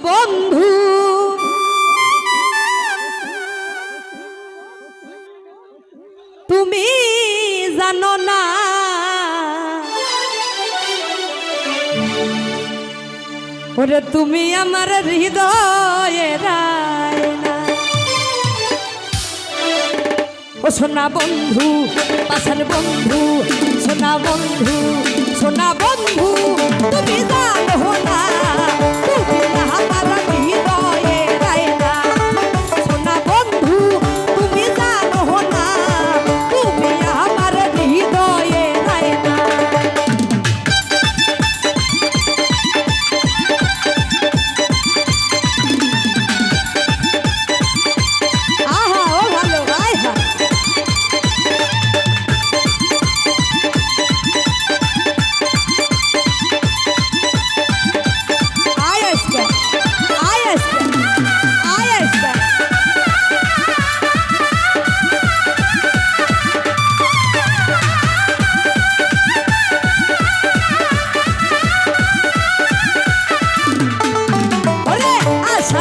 বন্ধু। তুমি জানো না। ওরে তুমি আমার হৃদয়ে ও সোনা বন্ধু, পাশার বন্ধু, সোনা বন্ধু সোনা বন্ধু, তুমি জানো না।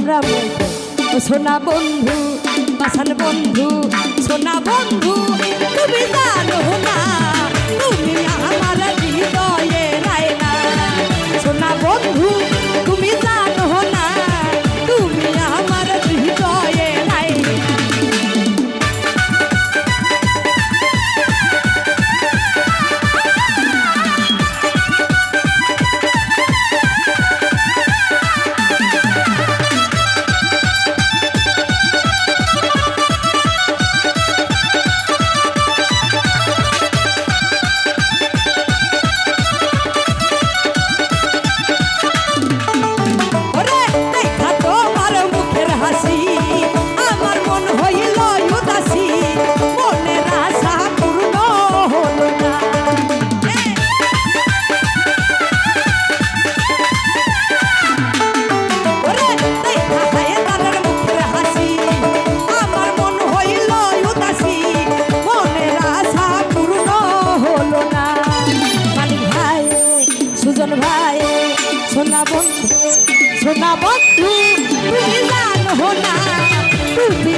আমরা বলব সোনা বন্ধু পাশান বন্ধু সোনা বন্ধু তুমি জানো না তুমি সোনা বন্ধু সোনা বন্ধু তুমি জানো না তুমি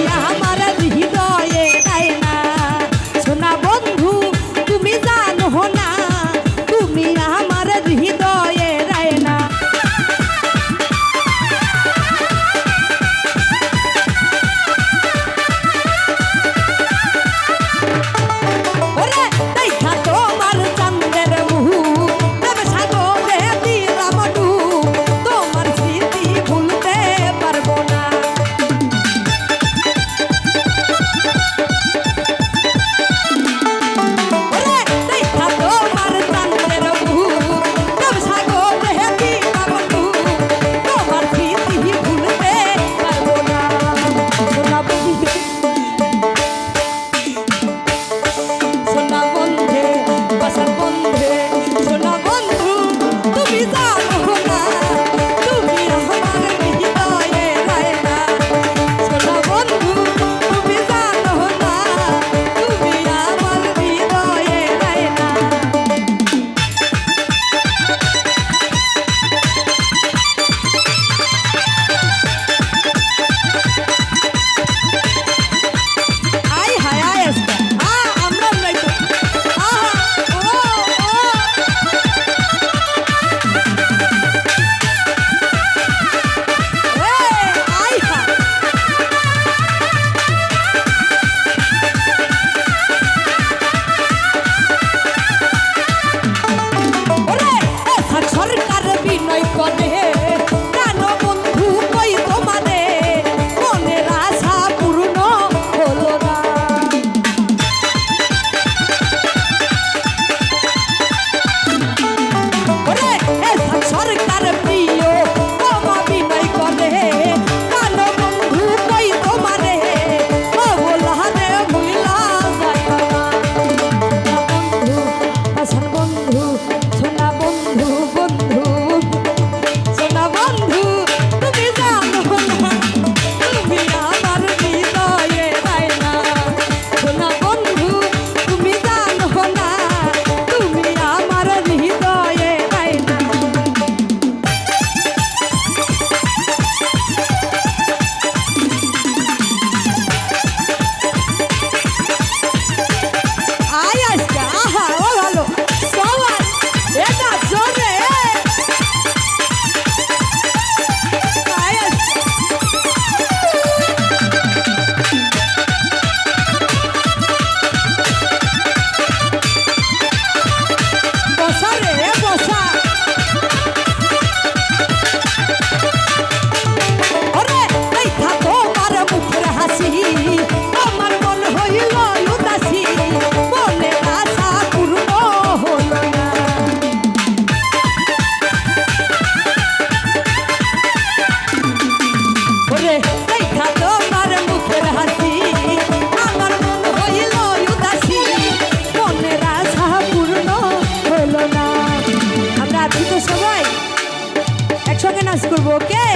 যুবকে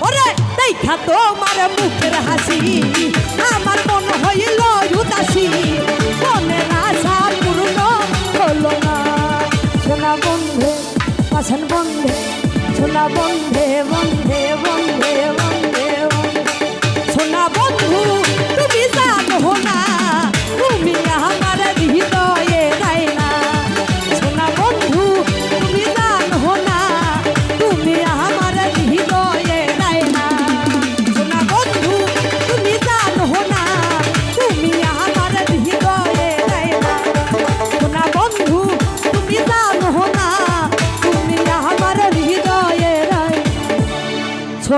ওরে, দেখা তোমার মুখের হাসি। আমার মন হইল উদাসী। মনের আশা পূর্ণ হল না। সোনা বন্ধে পাশান বন্ধে, সোনা বন্ধে বন্ধে বন্ধে বন্ধে। সোনা বন্ধু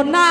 সোনা